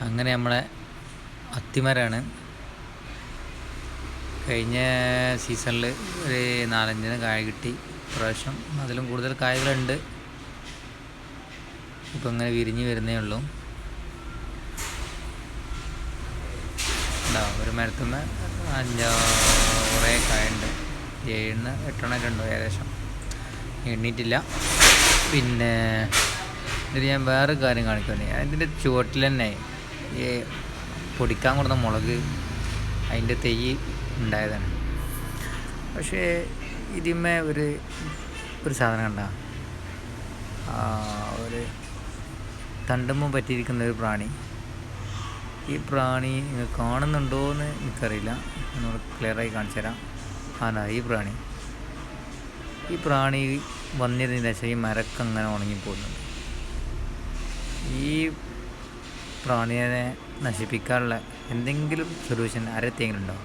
അങ്ങനെ നമ്മളെ അത്തിമരാണ്. കഴിഞ്ഞ സീസണിൽ ഒരു നാലഞ്ചിന് കായ കിട്ടി. പ്രാവശ്യം അതിലും കൂടുതൽ കായകളുണ്ട്. ഇപ്പം ഇങ്ങനെ വിരിഞ്ഞ് വരുന്നേ ഉള്ളൂ. ഉണ്ടാവും ഒരു മരത്തുമ്മ അഞ്ചോ കുറേ കായുണ്ട്. ഏഴിന് എട്ടെണ്ണൊക്കെ ഉണ്ടോ ഏകദേശം. എണ്ണീറ്റില്ല. പിന്നെ ഇതിൽ ഞാൻ വേറെ കാര്യം കാണിക്കുന്നേ അതിന്റെ ചുവട്ടിൽ തന്നെ ഈ പൊടിക്കാൻ കൊടുത്ത മുളക് അതിന്റെ തെയ്യ് ഉണ്ടായതാണ്. പക്ഷേ ഇതിന്മേ ഒരു ഒരു സാധനം കണ്ട? ഒരു തണ്ടുമ്പ് പറ്റിയിരിക്കുന്ന ഒരു പ്രാണി. ഈ പ്രാണി നിങ്ങൾ കാണുന്നുണ്ടോ എന്ന് എനിക്കറിയില്ല. എന്നോട് ക്ലിയറായി കാണിച്ചു തരാം. ആണോ ഈ പ്രാണി. ഈ പ്രാണി വന്നിരുന്നില്ല ശരി മരക്കങ്ങനെ ഉണങ്ങിപ്പോകുന്നുണ്ട്. ഈ പ്രാണിയെ നശിപ്പിക്കാനുള്ള എന്തെങ്കിലും സൊല്യൂഷൻ ആരെത്തിയെങ്കിലും ഉണ്ടോ?